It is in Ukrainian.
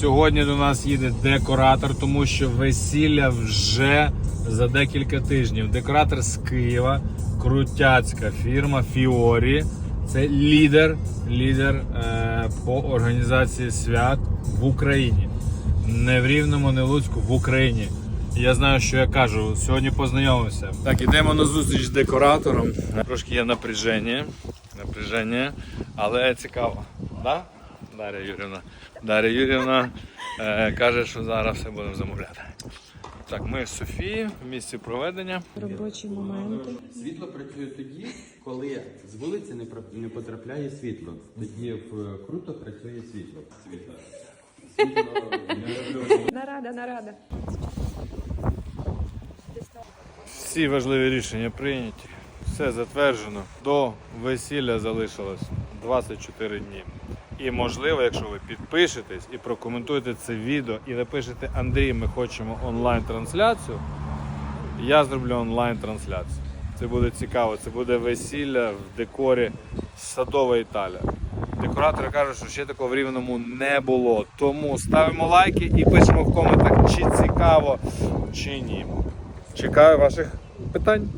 Сьогодні до нас їде декоратор, тому що весілля вже за декілька тижнів. Декоратор з Києва, крутяцька фірма Фіорі. Це лідер, лідер е, по організації свят в Україні. Не в Рівному, не в Луцьку, в Україні. Я знаю, що я кажу. Сьогодні познайомився. Так, ідемо на зустріч з декоратором. Трошки є напряження, напряження, але цікаво. Да? Дар'я Юрівна. Дар'я Юрівна е, каже, що зараз все будемо замовляти. Так, ми з Софією в місці проведення. робочі моменти. Світло працює тоді, коли з вулиці не, про- не потрапляє світло. Тоді в круто працює світло. Світло. Нарада, нарада. Всі важливі рішення прийняті. Все затверджено. До весілля залишилось 24 дні. І можливо, якщо ви підпишетесь і прокоментуєте це відео і напишете Андрій, ми хочемо онлайн-трансляцію. Я зроблю онлайн-трансляцію. Це буде цікаво. Це буде весілля в декорі садова Італія. Декоратори кажуть, що ще такого в рівному не було. Тому ставимо лайки і пишемо в коментах, чи цікаво, чи ні. Чекаю ваших питань.